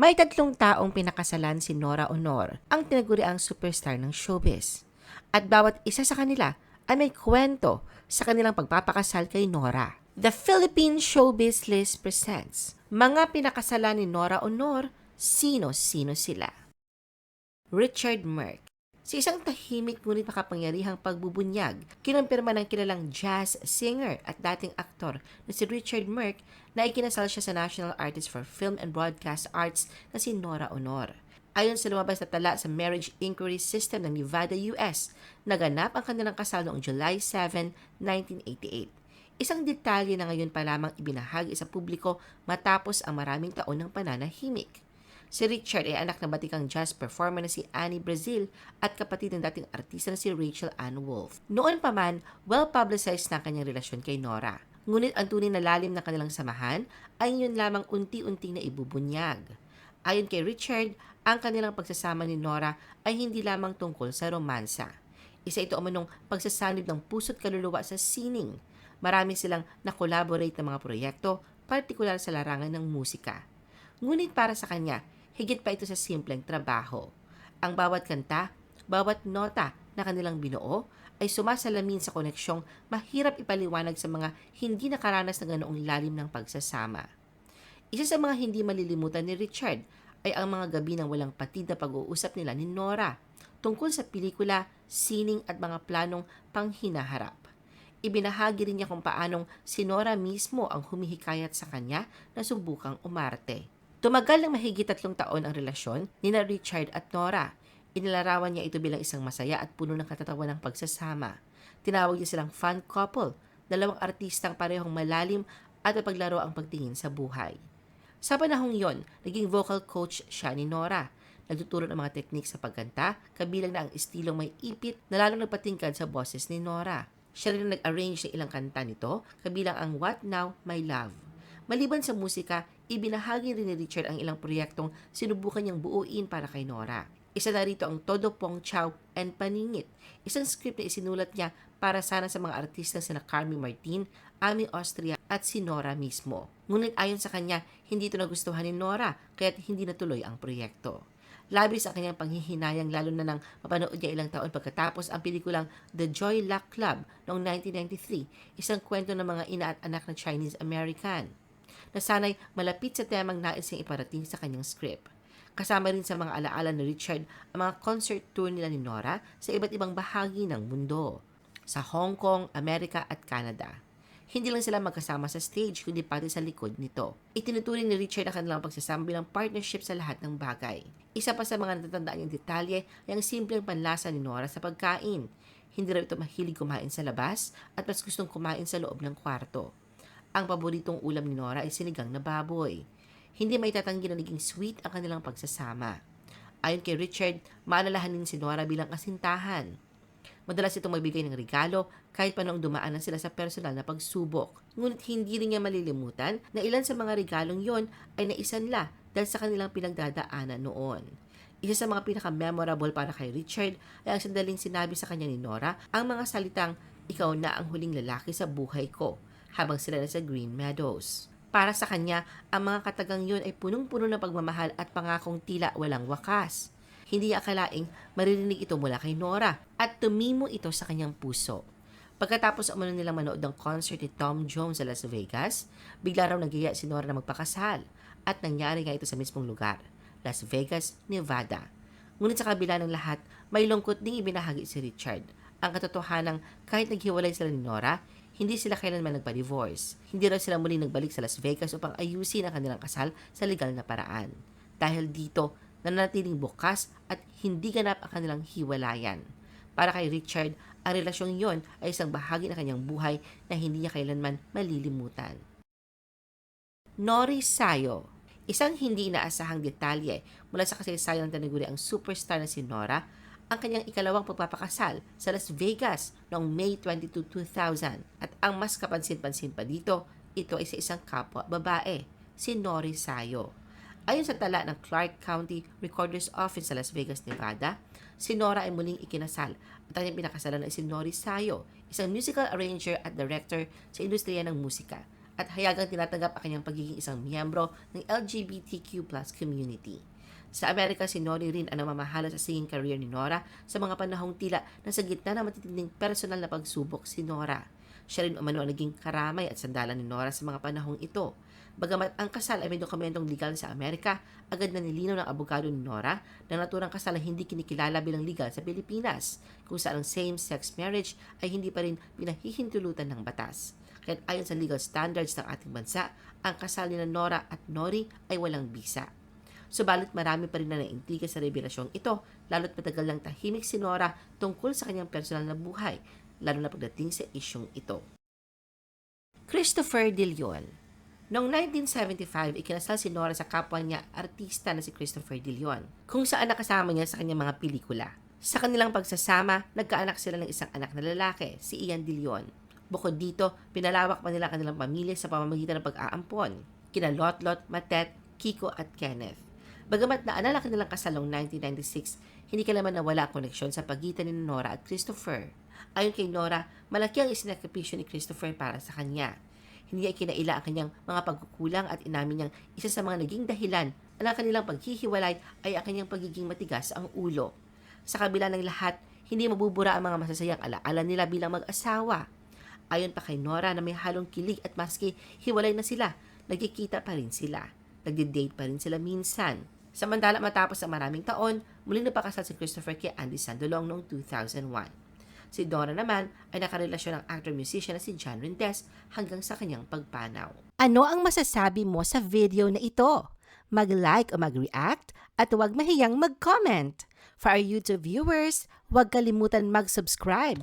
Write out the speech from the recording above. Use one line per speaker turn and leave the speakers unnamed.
May tatlong taong pinakasalan si Nora Honor, ang tinaguriang superstar ng showbiz. At bawat isa sa kanila ay may kwento sa kanilang pagpapakasal kay Nora. The Philippine Showbiz List presents Mga pinakasalan ni Nora Honor, sino-sino sila? Richard Merck Sa isang tahimik ngunit makapangyarihang pagbubunyag, kinampirma ng kilalang jazz singer at dating aktor na si Richard Merck na ikinasal siya sa National Artist for Film and Broadcast Arts na si Nora Honor. Ayon sa lumabas na tala sa Marriage Inquiry System ng Nevada, US, naganap ang kanilang kasal noong July 7, 1988. Isang detalye na ngayon pa lamang ibinahagi sa publiko matapos ang maraming taon ng pananahimik. Si Richard ay anak ng batikang jazz performer na si Annie Brazil at kapatid ng dating artista na si Rachel Ann Wolf. Noon pa man, well-publicized na ang kanyang relasyon kay Nora. Ngunit ang tunay na lalim ng kanilang samahan ay yun lamang unti-unting na ibubunyag. Ayon kay Richard, ang kanilang pagsasama ni Nora ay hindi lamang tungkol sa romansa. Isa ito umanong pagsasanib ng puso't kaluluwa sa sining. Marami silang na-collaborate ng mga proyekto, partikular sa larangan ng musika. Ngunit para sa kanya, higit pa ito sa simpleng trabaho. Ang bawat kanta, bawat nota na kanilang binuo ay sumasalamin sa koneksyong mahirap ipaliwanag sa mga hindi nakaranas ng ganoong lalim ng pagsasama. Isa sa mga hindi malilimutan ni Richard ay ang mga gabi ng walang patid na pag-uusap nila ni Nora tungkol sa pelikula, sining at mga planong panghinaharap. Ibinahagi rin niya kung paanong si Nora mismo ang humihikayat sa kanya na subukang umarte. Tumagal ng mahigit tatlong taon ang relasyon ni na Richard at Nora. Inilarawan niya ito bilang isang masaya at puno ng katatawa ng pagsasama. Tinawag niya silang fun couple, dalawang artistang parehong malalim at paglaro ang pagtingin sa buhay. Sa panahong yon, naging vocal coach siya ni Nora. Nagtuturo ng mga teknik sa pagkanta, kabilang na ang estilong may ipit na lalong nagpatingkad sa boses ni Nora. Siya rin ang nag-arrange ng ilang kanta nito, kabilang ang What Now, My Love. Maliban sa musika, ibinahagi rin ni Richard ang ilang proyektong sinubukan niyang buuin para kay Nora. Isa na rito ang Todo Pong Chow and Paningit, isang script na isinulat niya para sana sa mga artista sina Carmi Martin, Ami Austria at si Nora mismo. Ngunit ayon sa kanya, hindi ito nagustuhan ni Nora kaya't hindi natuloy ang proyekto. Labis ang kanyang panghihinayang lalo na nang mapanood niya ilang taon pagkatapos ang pelikulang The Joy Luck Club noong 1993, isang kwento ng mga ina at anak na Chinese American na sanay malapit sa temang nais niyang iparating sa kanyang script. Kasama rin sa mga alaala ni Richard ang mga concert tour nila ni Nora sa iba't ibang bahagi ng mundo, sa Hong Kong, Amerika at Canada. Hindi lang sila magkasama sa stage kundi pati sa likod nito. Itinuturing ni Richard ang kanilang pagsasama bilang partnership sa lahat ng bagay. Isa pa sa mga natatandaan niyang detalye ay ang simpleng panlasa ni Nora sa pagkain. Hindi raw ito mahilig kumain sa labas at mas gustong kumain sa loob ng kwarto. Ang paboritong ulam ni Nora ay sinigang na baboy. Hindi may tatanggi na naging sweet ang kanilang pagsasama. Ayon kay Richard, maalalahanin si Nora bilang kasintahan. Madalas itong magbigay ng regalo kahit pa noong dumaan na sila sa personal na pagsubok. Ngunit hindi rin niya malilimutan na ilan sa mga regalong yon ay naisanla dahil sa kanilang pinagdadaanan noon. Isa sa mga pinaka-memorable para kay Richard ay ang sandaling sinabi sa kanya ni Nora ang mga salitang, Ikaw na ang huling lalaki sa buhay ko, habang sila nasa Green Meadows. Para sa kanya, ang mga katagang yun ay punong-puno ng pagmamahal at pangakong tila walang wakas. Hindi akalaing maririnig ito mula kay Nora at tumimo ito sa kanyang puso. Pagkatapos umano nilang manood ng concert ni Tom Jones sa Las Vegas, bigla raw nagyaya si Nora na magpakasal at nangyari nga ito sa mismong lugar, Las Vegas, Nevada. Ngunit sa kabila ng lahat, may lungkot ding ibinahagi si Richard. Ang katotohanang kahit naghiwalay sila ni Nora, hindi sila kailanman nagpa-divorce. Hindi raw sila muli nagbalik sa Las Vegas upang ayusin ang kanilang kasal sa legal na paraan. Dahil dito, nananatiling bukas at hindi ganap ang kanilang hiwalayan. Para kay Richard, ang relasyong yon ay isang bahagi ng kanyang buhay na hindi niya kailanman malilimutan. Nori Sayo Isang hindi inaasahang detalye mula sa kasaysayan ng taniguri ang superstar na si Nora, ang kanyang ikalawang pagpapakasal sa Las Vegas noong May 22, 2000. At ang mas kapansin-pansin pa dito, ito ay sa isang kapwa babae, si Nori Sayo. Ayon sa tala ng Clark County Recorder's Office sa Las Vegas, Nevada, si Nora ay muling ikinasal at ang pinakasalan ay si Nori Sayo, isang musical arranger at director sa industriya ng musika at hayagang tinatanggap ang kanyang pagiging isang miyembro ng LGBTQ plus community. Sa Amerika, si Nori rin ang namamahala sa singing career ni Nora sa mga panahong tila na sa gitna ng matitinding personal na pagsubok si Nora. Siya rin umano naging karamay at sandalan ni Nora sa mga panahong ito. Bagamat ang kasal ay may dokumentong legal sa Amerika, agad na nilinaw ng abogado ni Nora na naturang kasal ay hindi kinikilala bilang legal sa Pilipinas, kung saan ang same-sex marriage ay hindi pa rin pinahihintulutan ng batas. Kaya ayon sa legal standards ng ating bansa, ang kasal ni Nora at Nori ay walang bisa. Subalit marami pa rin na naintriga sa revelasyong ito, lalo't matagal lang tahimik si Nora tungkol sa kanyang personal na buhay, lalo na pagdating sa isyong ito. Christopher De Leon Noong 1975, ikinasal si Nora sa kapwa niya artista na si Christopher De Leon, kung saan nakasama niya sa kanyang mga pelikula. Sa kanilang pagsasama, nagkaanak sila ng isang anak na lalaki, si Ian De Leon. Bukod dito, pinalawak pa nila kanilang pamilya sa pamamagitan ng pag-aampon, kina Lotlot, Matet, Kiko at Kenneth. Bagamat naalala kanilang kasal noong 1996, hindi kailanman nawala ang koneksyon sa pagitan ni Nora at Christopher. Ayon kay Nora, malaki ang isinakripisyo ni Christopher para sa kanya. Hindi niya ikinaila ang kanyang mga pagkukulang at inamin niyang isa sa mga naging dahilan ang kanilang paghihiwalay ay ang kanyang pagiging matigas ang ulo. Sa kabila ng lahat, hindi mabubura ang mga masasayang alaala nila bilang mag-asawa. Ayon pa kay Nora na may halong kilig at maski hiwalay na sila, nagkikita pa rin sila. Nagde-date pa rin sila minsan. Samantala matapos ang maraming taon, muling napakasal si Christopher kay Andy Sandolong noong 2001. Si Donna naman ay nakarelasyon ng actor-musician na si John Rindez hanggang sa kanyang pagpanaw.
Ano ang masasabi mo sa video na ito? Mag-like o mag-react at huwag mahiyang mag-comment. For our YouTube viewers, huwag kalimutan mag-subscribe